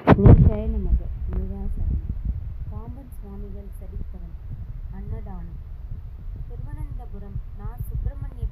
நீஷாய நமக முருகாசரணம் பாம்பன் சுவாமிகள் சரித்திரம் அன்னதானம் திருவனந்தபுரம் நா. சுப்பிரமணிய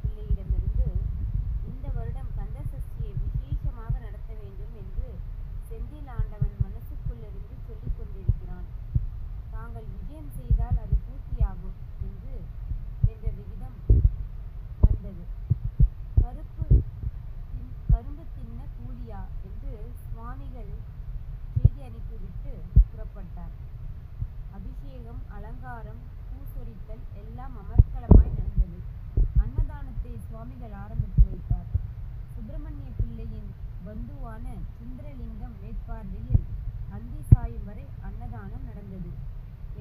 இந்துவான சுந்தரலிங்கம் மேற்பார்வையில் அந்தி சாயும் வரை அன்னதானம் நடந்தது.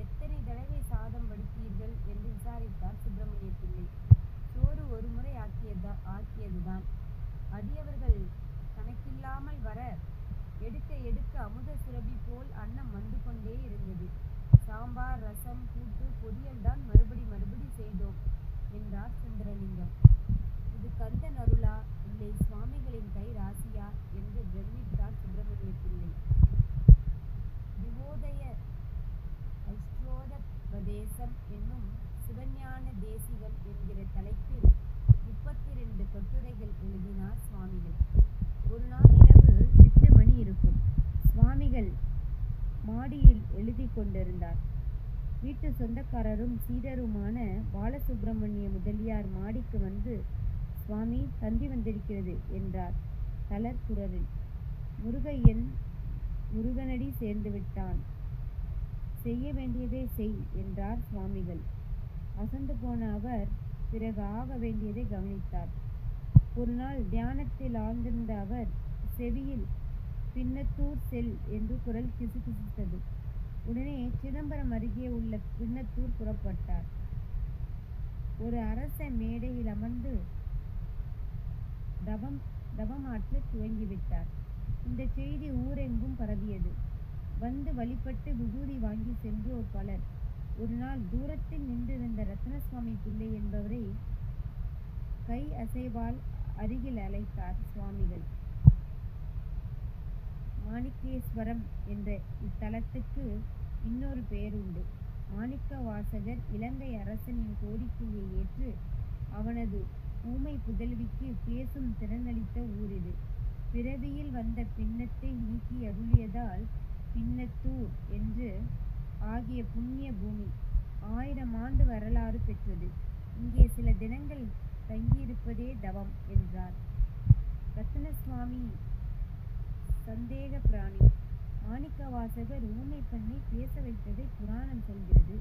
எத்தனை தடவை சாதம் வடித்தீர்கள் என்று விசாரித்தார் சுப்பிரமணிய பிள்ளை. சோறு ஒரு முறை ஆக்கியதா ஆக்கியதுதான். அதியவர்கள் கணக்கில்லாமல் வர எடுக்க எடுக்க அமுத சுரபி போல் அன்னம் வந்து கொண்டே இருந்தது. சாம்பார் ரசம் கூட்டு பொரியல் தான் மறுபடி மறுபடி செய்தோம் என்றார் சுந்தரலிங்கம். இது கந்தன் அருளா இல்லை சுவாமிகளின் கை ராசியா என்று பிரமித்தார் சுப்பிரமணிய பிள்ளை. திவோதய அஷ்டோதபதேசம் என்னும் சிவஞான தேசிகம் என்கிற தலைப்பில் முப்பத்திரண்டு கட்டுரைகள் எழுதினார் சுவாமிகள். ஒரு நாள் இரவு எட்டு மணி இருக்கும். சுவாமிகள் மாடியில் எழுதிக் கொண்டிருந்தார். வீட்டு சொந்தக்காரரும் சீடருமான பாலசுப்பிரமணிய முதலியார் மாடிக்கு வந்து சுவாமி தந்தி வந்திருக்கிறது என்றார் தளர் குரலில். முருகையன் முருகனடி சேர்ந்துவிட்டான். செய்ய வேண்டியதை செய் என்றார் சுவாமிகள். அசந்து போன அவர் பிறகு ஆக வேண்டியதை கவனித்தார். ஒரு நாள் தியானத்தில் ஆழ்ந்திருந்த அவர் செவியில் பின்னத்தூர் செல் என்று குரல் கிசுகிசுத்தது. உடனே சிதம்பரம் அருகே உள்ள பின்னத்தூர் புறப்பட்டார். ஒரு அரச மேடையில் அமர்ந்து தபம் தபமாற்ற துவங்கிவிட்டார். இந்த செய்தி ஊரெங்கும் பரவியது. வந்து வழிபட்டு விபூதி வாங்கி சென்றோர் பலர். ஒரு நாள் தூரத்தில் நின்றிருந்த ரத்னசுவாமி பிள்ளை என்பவரை கை அசைவால் அருகில் அழைத்தார் சுவாமிகள். மாணிக்கேஸ்வரம் என்ற இத்தலத்துக்கு இன்னொரு பெயருண்டு. மாணிக்கவாசகர் இலங்கை அரசனின் கோரிக்கையை ஏற்று அவனது ஊமை புதல்விக்கு பேசும் திறனளித்த ஊரிது. பிறவியில் வந்த பின்னத்தை நீக்கி அருளியதால் பின்னத்தூர் என்று ஆகிய புண்ணிய பூமி. ஆயிரம் ஆண்டு வரலாறு பெற்றது. இங்கே சில தினங்கள் தங்கியிருப்பதே தவம் என்றார். ரத்னசுவாமி சந்தேக பிராணி. மாணிக்கவாசகர் ஊமைப் பண்ணி பேச வைத்ததை புராணம் சொல்கிறது.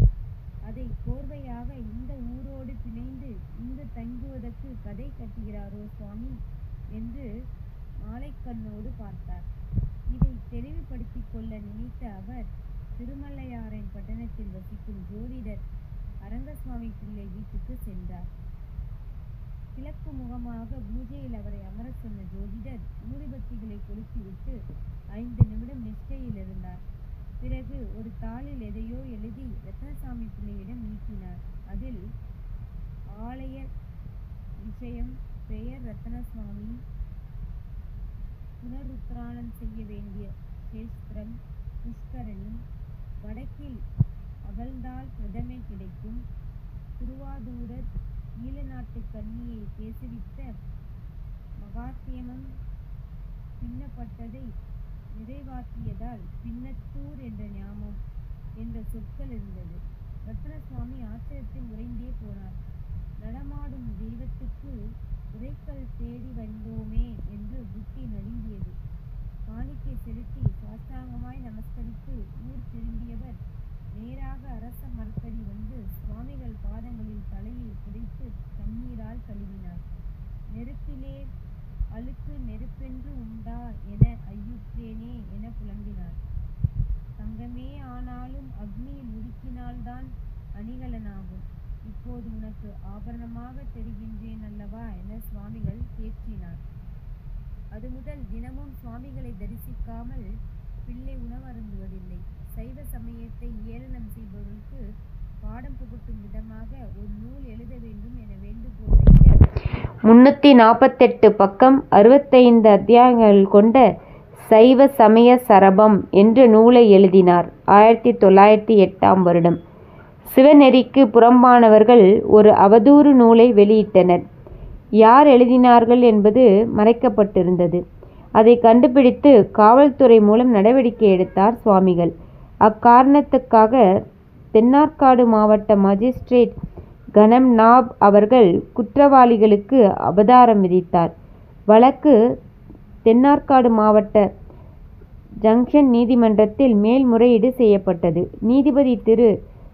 அதை கோர்வையாக இந்த ஊரோடு பிணைந்து இங்கு தங்குவதற்கு கதை கட்டுகிறாரோ சுவாமி என்று மாலைக்கண்ணோடு பார்த்தார். இதை தெளிவுபடுத்திக் கொள்ள நினைத்த அவர் திருமலையாறன் பட்டணத்தில் வசிக்கும் ஜோதிடர் அரங்கசுவாமி பிள்ளை வீட்டுக்கு சென்றார். முகமாக பூஜையில் அவரை அமர சொன்ன ஜோதிடர் ஊதுபத்திகளை கொளுத்திவிட்டு ஐந்து நிமிடம் நிஷ்டையில் இருந்தார். பிறகு ஒரு தாளில் எதையோ எழுதி ரத்னசாமி பிள்ளையிடம் நீட்டினார். அதில் ஆலய விஷயம் பெயர் ரத்னசாமி புனருத்தாரணம் செய்ய வேண்டிய சேஸ்திரம் புஷ்கரணி வடக்கில் அகழ்ந்தால் பிரதமை கிடைக்கும் திருவாதூரர் ஈழநாட்டுக் கன்னியை பேசுவித்த மகாத்தியமம் பின்னப்பட்டதை நிறைவாக்கியதால் பின்னத்தூர் என்ற ஞாபம் என்ற சொற்கள் இருந்தது. ரத்னசுவாமி ஆச்சரியத்தில் அணிகலனாகும். இப்போது உனக்கு ஆபரணமாக தெரிகின்றேன் அல்லவா என சுவாமிகள் தேற்றினார். அது முதல் தினமும் சுவாமிகளை தரிசிக்காமல் பிள்ளை உணவருந்துவதில்லை. சைவ சமயத்தை ஏளனம் செய்பவர்களுக்கு பாடம் புகட்டும் விதமாக ஒரு நூல் எழுத வேண்டும் என வேண்டுகோள் வைக்க முன்னூத்தி நாற்பத்தெட்டு பக்கம் அறுபத்தைந்து அத்தியாயங்கள் கொண்ட சைவ சமய சரபம் என்ற நூலை எழுதினார் ஆயிரத்தி தொள்ளாயிரத்தி எட்டாம் வருடம் சிவநெறிக்கு புறம்பானவர்கள் ஒரு அவதூறு நூலை வெளியிட்டனர். யார் எழுதினார்கள் என்பது மறைக்கப்பட்டிருந்தது. அதை கண்டுபிடித்து காவல்துறை மூலம் நடவடிக்கை எடுத்தார் சுவாமிகள். அக்காரணத்துக்காக தென்னார்காடு மாவட்ட மஜிஸ்ட்ரேட் கனம் நாப் அவர்கள் குற்றவாளிகளுக்கு அபதாரம் விதித்தார். வழக்கு தென்னார்காடு மாவட்ட ஜங்ஷன் நீதிமன்றத்தில் மேல்முறையீடு செய்யப்பட்டது. நீதிபதி திரு.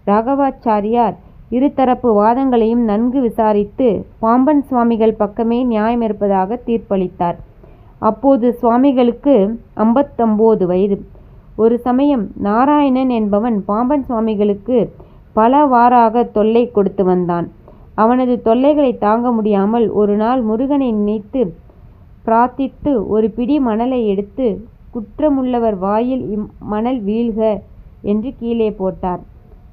ராகவாச்சாரியார் இருதரப்பு வாதங்களையும் நன்கு விசாரித்து பாம்பன் சுவாமிகள் பக்கமே நியாயம் இருப்பதாக தீர்ப்பளித்தார். அப்போது சுவாமிகளுக்கு ஐம்பத்தொம்போது வயது. ஒரு சமயம் நாராயணன் என்பவன் பாம்பன் சுவாமிகளுக்கு பலவாறாக தொல்லை கொடுத்து வந்தான். அவனது தொல்லைகளை தாங்க முடியாமல் ஒரு நாள் முருகனை நினைத்து பிரார்த்தித்து ஒரு பிடி மணலை எடுத்து குற்றமுள்ளவர் வாயில் இம்மணல் வீழ்க என்று கீழே போட்டார்.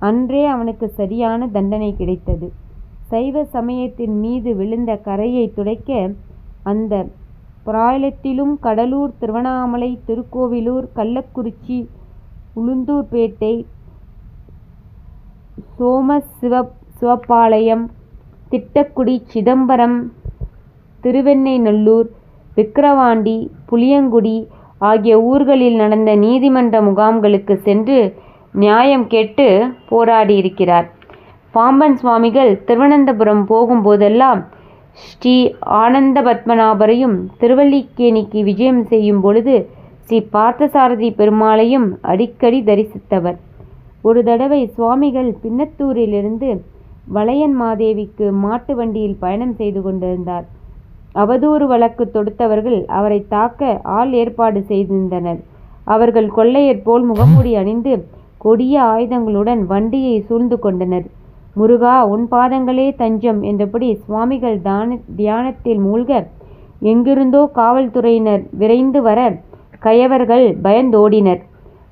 அன்றே அவனுக்கு சரியான தண்டனை கிடைத்தது. சைவ சமயத்தின் மீது விழுந்த கரையை துடைக்க அந்த பிராயலத்திலும் கடலூர் திருவண்ணாமலை திருக்கோவிலூர் கள்ளக்குறிச்சி உளுந்தூர்பேட்டை சோமசிவ சிவப்பாளையம் திட்டக்குடி சிதம்பரம் திருவெண்ணைநல்லூர் விக்கிரவாண்டி புளியங்குடி ஆகிய ஊர்களில் நடந்த நீதிமன்ற முகாம்களுக்கு சென்று நியாயம் கேட்டு போராடியிருக்கிறார். பாம்பன் சுவாமிகள் திருவனந்தபுரம் போகும்போதெல்லாம் ஸ்ரீ ஆனந்த பத்மநாபரையும் திருவல்லிக்கேணிக்கு விஜயம் செய்யும் பொழுது ஸ்ரீ பார்த்தசாரதி பெருமாளையும் அடிக்கடி தரிசித்தவர். ஒரு தடவை சுவாமிகள் பின்னத்தூரிலிருந்து வளையன் மாதேவிக்கு மாட்டு வண்டியில் பயணம் செய்து கொண்டிருந்தார். அவதூறு வழக்கு தொடுத்தவர்கள் அவரை தாக்க ஆள் ஏற்பாடு செய்திருந்தனர். அவர்கள் கொள்ளையர் போல் முகமூடி அணிந்து கொடிய ஆயுதங்களுடன் வண்டியை சூழ்ந்து கொண்டனர். முருகா உன் பாதங்களே தஞ்சம் என்றபடி சுவாமிகள் தான தியானத்தில் மூழ்க எங்கிருந்தோ காவல்துறையினர் விரைந்து வர கயவர்கள் பயந்தோடினர்.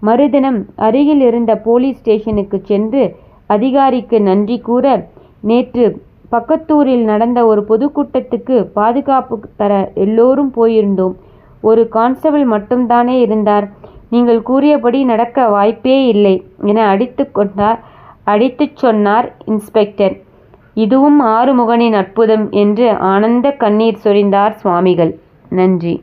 மறுதினம் அருகில் இருந்த போலீஸ் ஸ்டேஷனுக்கு சென்று அதிகாரிக்கு நன்றி கூற நேற்று பக்கத்தூரில் நடந்த ஒரு பொதுக்கூட்டத்துக்கு பாதுகாப்பு தர எல்லோரும் போயிருந்தோம். ஒரு கான்ஸ்டபிள் மட்டும்தானே இருந்தார். நீங்கள் கூறியபடி நடக்க வாய்ப்பே இல்லை என அடித்து கொண்டார் அடித்துச் சொன்னார் இன்ஸ்பெக்டர். இதுவும் ஆறுமுகனின் அற்புதம் என்று ஆனந்த கண்ணீர் சொரிந்தார் சுவாமிகள். நன்றி.